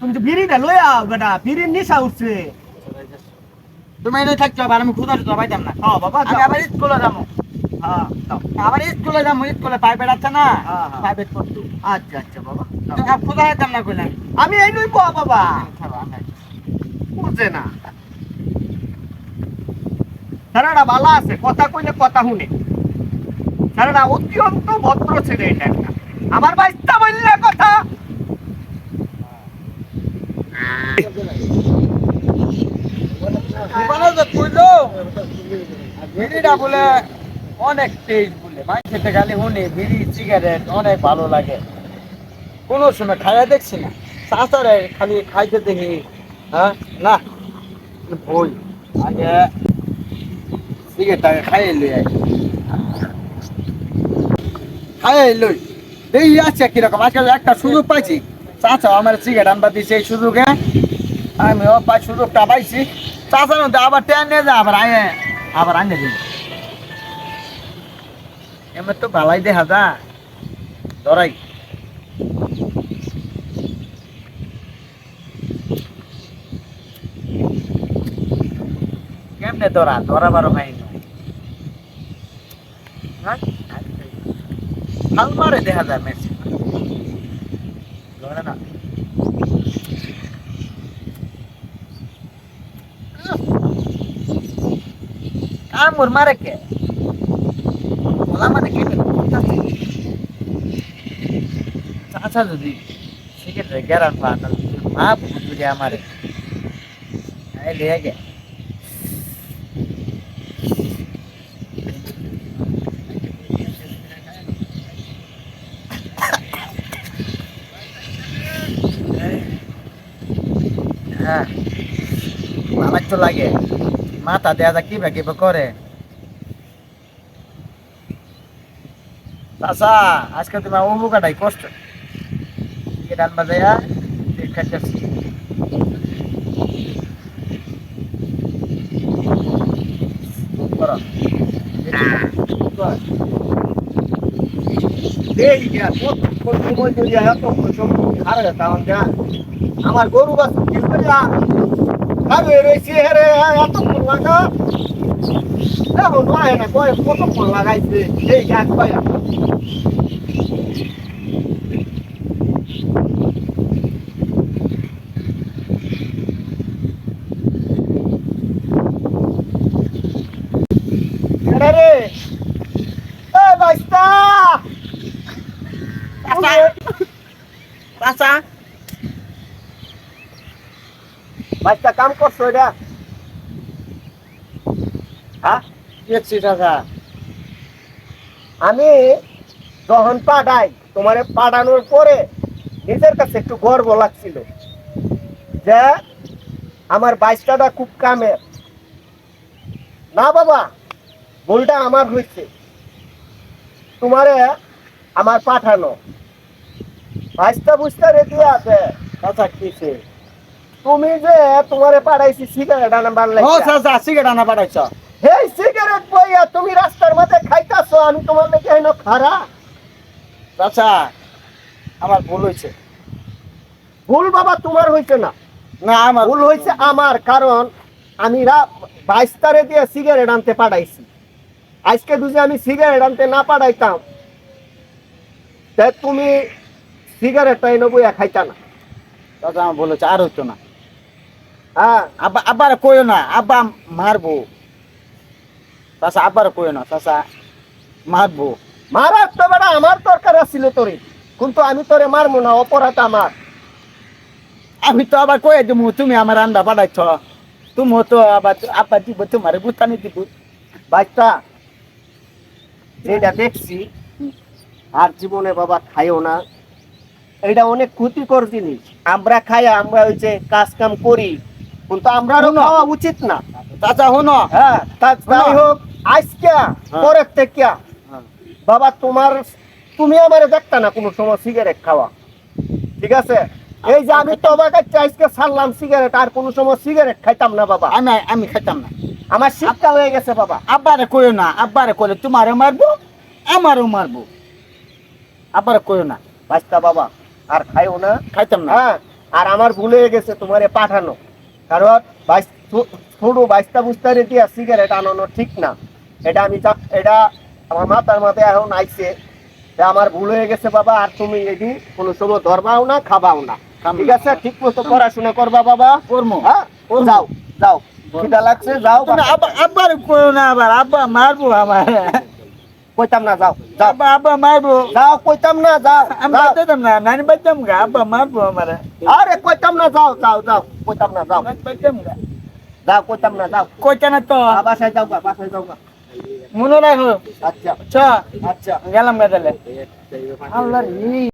তুমি তো আও বেটা নিশা উঠছে। তুমি থাকছো আবার আমি খুদা পাইতাম না। হ্যাঁ বাবা আমি আবার স্কুলে যাব। হ্যাঁ আবার স্কুলে যাব স্কুলে প্রাইভেট আছে না? হ্যাঁ। প্রাইভেট পড়তো। আচ্ছা আচ্ছা বাবা খুদা যেতাম না কইলাম। আমি এই নই কো বাবা। বুঝে না। সারাটা ভালো আছে কথা কইলে কথা শুনে। সারাটা অত্যন্ত ভদ্র ছেলে এটা আমার বাইস্তা বললে কথা। বিড়িটা বলে অনেক বলে শুনি অনেক ভালো লাগে কোনো সময় খাইয়া দেখছি না চাচারে খালি খাইতে দেখি হ্যাঁ না বই আগে খাইয়ে লই। খাইয়ে লই দেখি আছে কীরকম? আজকাল একটা সুযোগ পাইছি। চাচা আমার সিগারেট আনবা দিছে এই সুযোগে। আমিও পাই সুযোগটা পাইছি। চাচার মধ্যে আবার টেন নিয়ে যা, আবার আয়, আবার আনে দিন। এমন তো ভালাই দেখা যা। ধরাই। কেমনে ধরা? ধরা বারো খাই হাল মারে দেখা যায় মেসি ধরে না কামড় মারে কে বলা মানে কে আচ্ছা যদি সিগারেট গ্যারান পা তাহলে মা বুঝলি আমারে এই লিয়ে গে হ্যাঁ আমার তো লাগে মাথা দেয়া যা কিবা কিবা করে চাচা আজকে তোমার অমুকাটাই কষ্ট গান বাজাইয়া দেখাচ্ছি করো এই যে কত সময় ধরে এত সময় খারাপ আছে আমার যা আমার গরু বাস কি করে খাবে রয়েছে হেরে এত ফোন লাগা দেখো নয় না কয় কত ফোন লাগাইছে? এই গাছ পায়া এরে রে। এ বাইস্তা চাচা বাইস্তা কাম করছ এটা হ্যাঁ? দেখছি আমি যখন পাঠাই তোমারে পাঠানোর পরে নিজের কাছে একটু গর্ব লাগছিল যে আমার বাইশটাটা খুব কামের না বাবা ভুলটা আমার হয়েছে। তোমারে আমার পাঠানো। বাইশটা বুঝতে রেডি আছে। চাচা কিছে তুমি যে তোমারে পাঠাইছি সিগারেট লাগে। চাচা সিগারেট আনা পাঠাইছ। তুমি রাস্তার মধ্যে খাইতাছো আমি তোমার লেগে হেন খারা। চাচা আমার ভুল হয়েছে ভুল বাবা তোমার হইছে না। না আমার ভুল হয়েছে আমার কারণ আমি বাইশ তারে দিয়ে সিগারেট আনতে পাঠাইছি। আজকে দুজে আমি সিগারেট আনতে না পাঠাইতাম। তা তুমি সিগারেটটা এনে বইয়া খাইতা না। চাচা আমার ভুল হয়েছে আর হইতো না। হ্যাঁ। আব্বা আব্বার কইও না আব্বা মারবো। কইও না মারবো মারার তো বেড়া আমার দরকার আছিল তোরে কিন্তু আমি তোরে মারবো না অপরাধ আমার আমি তো আবার কয়ে দিব তুমি আমার আন্ডা পাঠাইছ। তুমি তো আবার আব্বা দিব তোমার বুতানি দিব। বাচ্চা যেটা দেখছি আর জীবনে বাবা খাইও না। এটা অনেক ক্ষতিকর জিনিস। আমরা খাই আমরা ওই যে কাজ কাম করি। কিন্তু আমরা। খাওয়া উচিত না। চাচা হ্যাঁ হোক। আজকে পরের থেকে। বাবা তোমার তুমি আমার দেখতা না কোনো সময় সিগারেট খাওয়া। ঠিক আছে? এই যে আমি আজকে ছাড়লাম সিগারেট আর কোনো সময় সিগারেট খাইতাম না বাবা। আমি আমি খাইতাম না। আমার শিক্ষা হয়ে গেছে বাবা। আব্বারে কইও না আব্বারে কইলে তোমারও মারবো আমারও মারবো। আব্বারে কইও না। বাচ্চা বাবা আর খাইও না। খাইতাম না। হ্যাঁ আর আমার ভুল হয়ে গেছে তোমারে পাঠানো। কারণ ছোট বাইশটা বুঝতে আর সিগারেট আনানো ঠিক না। এটা আমি এটা আমার মাথার মাথায় এখন আইছে। আমার ভুল হয়ে গেছে বাবা আর তুমি এটি কোনো সময় ধরবাও না খাবাও না। ঠিক আছে? ঠিক মতো পড়াশোনা করবা বাবা। করব হ্যাঁ? যাও যাও। খিদা লাগছে যাও আব্বার না আবার আব্বা মারবো আমার কইতাম না যাও যাও। আব্বা মারবো। যাও কইতাম না যাও আমি যাও। বাচ্চাতাম না নানি গা আব্বা মারবো আমার। আরে কইতাম না যাও যাও যাও কইতাম না যাও। বাচ্চাম গা। যাও কইতাম না যাও। কইটা না তো বাসায় যাও গা বাসায় যাও গা। মনে রাখো। আচ্ছা। আচ্ছা। গেলাম গা তাহলে। আল্লাহ